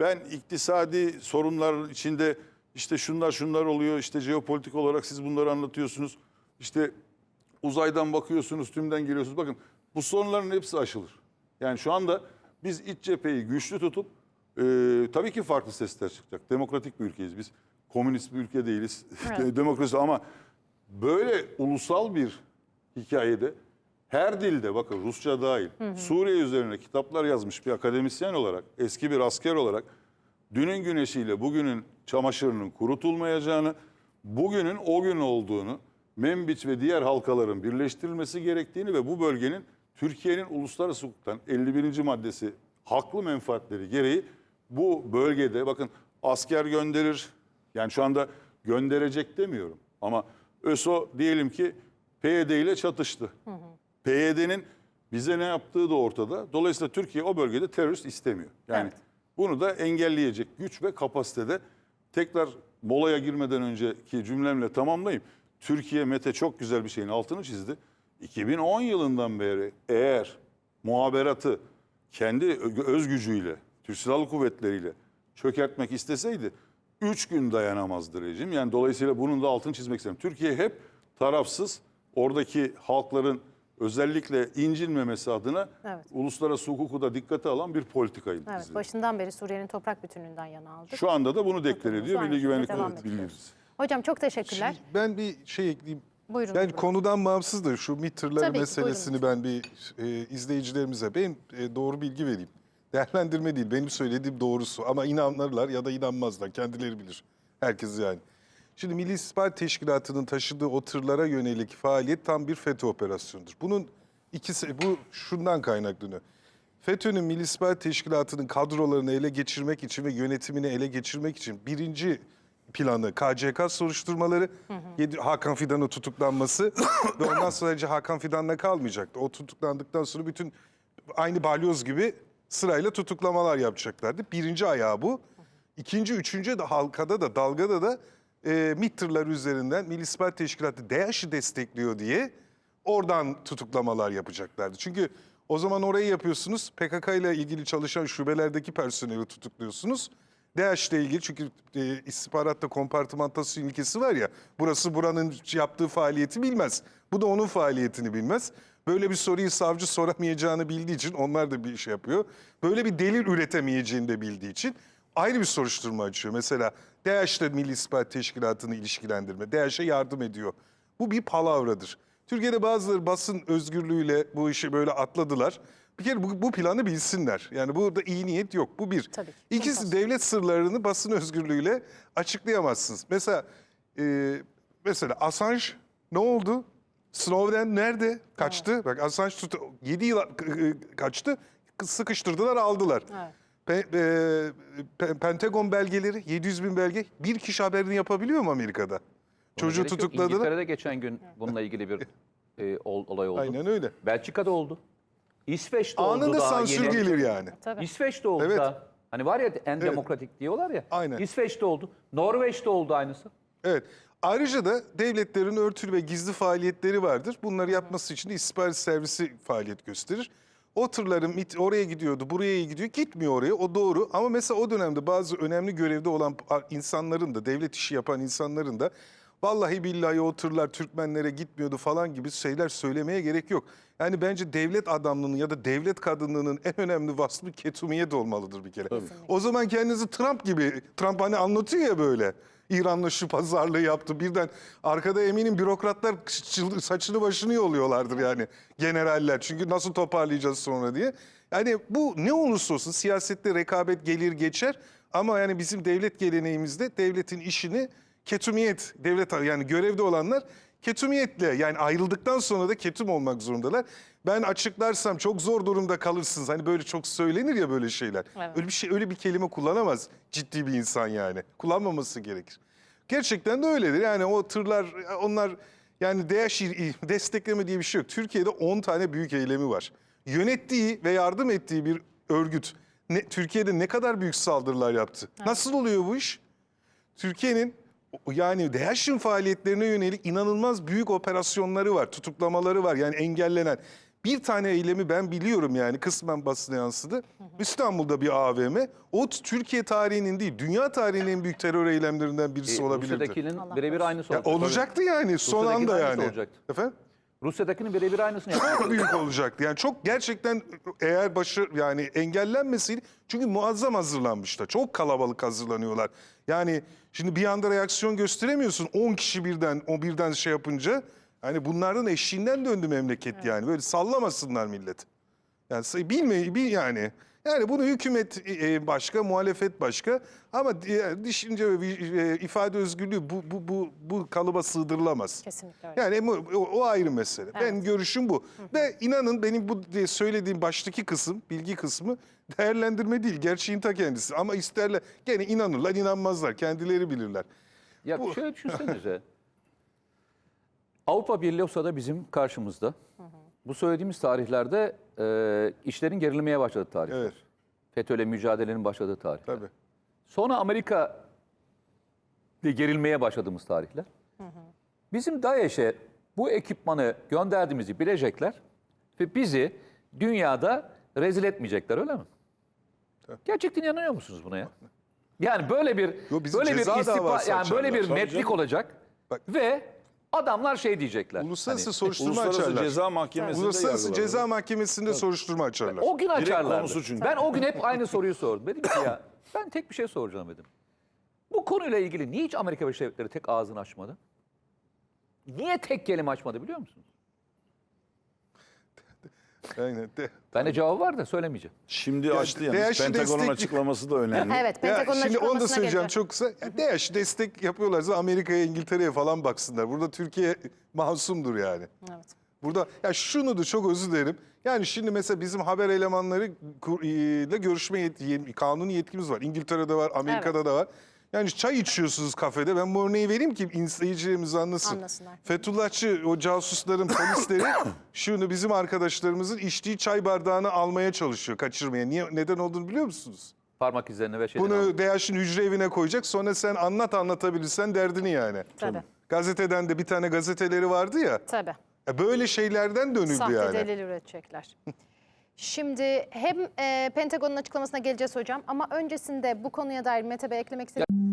Ben iktisadi sorunlar içinde işte şunlar şunlar oluyor işte jeopolitik olarak siz bunları anlatıyorsunuz. İşte uzaydan bakıyorsunuz tümden geliyorsunuz. Bakın bu sorunların hepsi aşılır. Yani şu anda biz iç cepheyi güçlü tutup e, tabii ki farklı sesler çıkacak. Demokratik bir ülkeyiz biz. Komünist bir ülke değiliz. Evet. Demokrasi ama böyle ulusal bir hikayede her dilde bakın Rusça dahil Suriye üzerine kitaplar yazmış bir akademisyen olarak eski bir asker olarak dünün güneşiyle bugünün çamaşırının kurutulmayacağını bugünün o gün olduğunu Membiç ve diğer halkaların birleştirilmesi gerektiğini ve bu bölgenin Türkiye'nin uluslararası hukuktan 51. maddesi haklı menfaatleri gereği bu bölgede bakın asker gönderir yani şu anda gönderecek demiyorum ama ÖSO diyelim ki PYD ile çatıştı. PYD'nin bize ne yaptığı da ortada. Dolayısıyla Türkiye o bölgede terörist istemiyor. Yani Evet. bunu da engelleyecek güç ve kapasitede tekrar molaya girmeden önceki cümlemle tamamlayayım. Türkiye Mete çok güzel bir şeyin altını çizdi. 2010 yılından beri eğer muhaberatı kendi öz gücüyle, Türk Silahlı Kuvvetleriyle çökertmek isteseydi 3 gün dayanamazdı rejim. Yani dolayısıyla bunun da altını çizmek isterim. Türkiye hep tarafsız, oradaki halkların özellikle incinmemesi adına Evet. uluslararası hukuku da dikkate alan bir politikayı Evet, izledi. başından beri Suriye'nin toprak bütünlüğünden yana aldık. Şu anda da bunu deklar ediyor Milli Güvenlik ediyoruz. bilgisi. Hocam çok teşekkürler. Şimdi ben bir şey ekleyeyim. Buyurun. Ben buyurun. konudan bağımsız da şu MİT tırları Tabii ki, meselesini ben bir e, izleyicilerimize ben e, doğru bilgi vereyim. Değerlendirme değil, benim söylediğim doğrusu. Ama inanırlar ya da inanmazlar, kendileri bilir. Herkes yani. Şimdi Milli İstihbarat Teşkilatı'nın taşıdığı o tırlara yönelik faaliyet tam bir FETÖ operasyonudur. Bunun ikisi, bu şundan kaynaklanıyor. FETÖ'nün Milli İstihbarat Teşkilatı'nın kadrolarını ele geçirmek için ve yönetimini ele geçirmek için birinci planı KCK soruşturmaları, yedi- Hakan Fidan'ın tutuklanması ve ondan sonra Hakan Fidan'la kalmayacaktı. O tutuklandıktan sonra bütün aynı balyoz gibi sırayla tutuklamalar yapacaklardı. Birinci ayağı bu. İkinci, üçüncü de halkada da dalgada da e, MİT üzerinden Milli İstihbarat Teşkilatı DAEŞ'i destekliyor diye oradan tutuklamalar yapacaklardı. Çünkü o zaman orayı yapıyorsunuz. PKK ile ilgili çalışan şubelerdeki personeli tutukluyorsunuz. DAEŞ ile ilgili çünkü e, istihbaratta kompartımantasyon ilkesi var ya. Burası buranın yaptığı faaliyeti bilmez. Bu da onun faaliyetini bilmez. Böyle bir soruyu savcı soramayacağını bildiği için onlar da bir iş yapıyor. Böyle bir delil üretemeyeceğini de bildiği için ayrı bir soruşturma açıyor. Mesela DAEŞ'le Milli İstihbarat Teşkilatı'nı ilişkilendirme. DAEŞ'e yardım ediyor. Bu bir palavradır. Türkiye'de bazıları basın özgürlüğüyle bu işi böyle atladılar. Bir kere bu, bu planı bilsinler. Yani burada iyi niyet yok. Bu bir. Tabii ki. İkisi devlet sırlarını basın özgürlüğüyle açıklayamazsınız. Mesela e, mesela Assange ne oldu? Snowden nerede? Kaçtı. Bak Assange tut 7 yıl e, kaçtı. Sıkıştırdılar, aldılar. Evet. Pe- e, Pe- Pentagon belgeleri 700 bin belge bir kişi haberini yapabiliyor mu Amerika'da? Buna Çocuğu tutukladılar. İngiltere'de geçen gün bununla ilgili bir e, ol- olay oldu. Aynen öyle. Belçika'da oldu. İsveç'te oldu Anında daha sansür yeni. gelir yani. Tabii. İsveç'te oldu Evet. da. Hani var ya en demokratik diyorlar ya. Aynen. İsveç'te oldu. Norveç'te oldu aynısı. Evet. Ayrıca da devletlerin örtülü ve gizli faaliyetleri vardır. Bunları yapması için de istihbarat servisi faaliyet gösterir. O tırların oraya gidiyordu, buraya gidiyor. Gitmiyor oraya, o doğru. Ama mesela o dönemde bazı önemli görevde olan insanların da, devlet işi yapan insanların da vallahi billahi o tırlar Türkmenlere gitmiyordu falan gibi şeyler söylemeye gerek yok. Yani bence devlet adamlığının ya da devlet kadınlığının en önemli vasfı ketumiyet olmalıdır bir kere. O zaman kendinizi Trump gibi, Trump hani anlatıyor ya böyle. İran'la şu pazarlığı yaptı. Birden arkada eminim bürokratlar saçını başını yolluyorlardır yani generaller. Çünkü nasıl toparlayacağız sonra diye. Yani bu ne olursa olsun siyasette rekabet gelir geçer. Ama yani bizim devlet geleneğimizde devletin işini ketumiyet, devlet yani görevde olanlar ketumiyetle yani ayrıldıktan sonra da ketum olmak zorundalar. Ben açıklarsam çok zor durumda kalırsınız. Hani böyle çok söylenir ya böyle şeyler. Evet. Öyle bir şey öyle bir kelime kullanamaz ciddi bir insan yani. Kullanmaması gerekir. Gerçekten de öyledir. Yani o tırlar onlar yani destekleme diye bir şey yok. Türkiye'de 10 tane büyük eylemi var. Yönettiği ve yardım ettiği bir örgüt ne, Türkiye'de ne kadar büyük saldırılar yaptı? Nasıl oluyor bu iş? Türkiye'nin yani DAEŞ'in faaliyetlerine yönelik inanılmaz büyük operasyonları var, tutuklamaları var. Yani engellenen. Bir tane eylemi ben biliyorum yani kısmen basına yansıdı. İstanbul'da bir AVM. O t- Türkiye tarihinin değil, dünya tarihinin en büyük terör eylemlerinden birisi E, olabilirdi. Rusya'dakinin birebir korusun. aynısı Ya olacak. olacaktı yani son Rusya'dakinin anda aynısı yani. olacaktı. Efendim? Rusya'dakinin birebir aynısını yaptı. Çok büyük olacaktı. Yani çok gerçekten eğer başı yani engellenmeseydi çünkü muazzam hazırlanmışlar. Çok kalabalık hazırlanıyorlar. Yani şimdi bir anda reaksiyon gösteremiyorsun 10 kişi birden o birden şey yapınca. Hani bunların eşiğinden döndü memleket yani. Böyle sallamasınlar millet. Yani bilmeyi bil yani. Yani bunu hükümet e, başka, muhalefet başka ama düşünce ve e, ifade özgürlüğü bu bu bu bu kalıba sığdırılamaz. Kesinlikle öyle. Yani o, o ayrı mesele. Ben Evet. görüşüm bu. Ve inanın benim bu söylediğim baştaki kısım, bilgi kısmı değerlendirme değil, gerçeğin ta kendisi. Ama isterler, gene inanırlar, inanmazlar, kendileri bilirler. Ya Bu- şöyle düşünsenize. Avrupa Birliği olsa da bizim karşımızda. Bu söylediğimiz tarihlerde e, işlerin gerilemeye başladığı tarih. Evet, FETÖ'yle mücadelenin başladığı tarih. tabii. Sonra Amerika ile gerilmeye başladığımız tarihler. Bizim DAEŞ'e bu ekipmanı gönderdiğimizi bilecekler ve bizi dünyada rezil etmeyecekler öyle mi? Gerçekten inanıyor musunuz buna ya? Yani böyle bir Yo, böyle bir istifa yani böyle bir. Tabii netlik olacak Bak- ve adamlar şey diyecekler. Uluslararası hani, soruşturma Uluslararası açarlar. Ceza Mahkemesi'nde Uluslararası. Ceza Mahkemesi'nde soruşturma açarlar. o gün çünkü. Ben o gün hep aynı soruyu sordum. Dedim ki ya ben tek bir şey soracağım dedim. Bu konuyla ilgili niye hiç Amerika Birleşik Devletleri tek ağzını açmadı? Niye tek kelime açmadı biliyor musunuz? Aynen. De- Bende cevabı var da söylemeyeceğim. Şimdi açtı yalnız. DAEŞ'i Pentagon'un destekli- açıklaması da önemli. Evet, Ya Pentagon'un şimdi onu da söyleyeceğim geleceğim. çok kısa. Ya DAEŞ destek yapıyorlarsa Amerika'ya, İngiltere'ye falan baksınlar. Burada Türkiye masumdur yani. Evet. Burada ya şunu da çok özür dilerim. Yani şimdi mesela bizim haber elemanları ile görüşme yet- kanuni yetkimiz var. İngiltere'de var, Amerika'da da var. Yani çay içiyorsunuz kafede. Ben bu örneği vereyim ki izleyicilerimiz anlasın. Anlasınlar. Fethullahçı o casusların polisleri şunu bizim arkadaşlarımızın içtiği çay bardağını almaya çalışıyor, kaçırmaya. Niye neden olduğunu biliyor musunuz? Parmak izlerini ve şeyleri Bunu. DAEŞ'in hücre evine koyacak. Sonra sen anlat anlatabilirsen derdini yani. Tabii. Gazeteden de bir tane gazeteleri vardı ya. Tabii. ya Böyle şeylerden dönüldü Sahte yani. delil üretecekler. Şimdi hem e, Pentagon'un açıklamasına geleceğiz hocam ama öncesinde bu konuya dair Mete Bey eklemek istediğim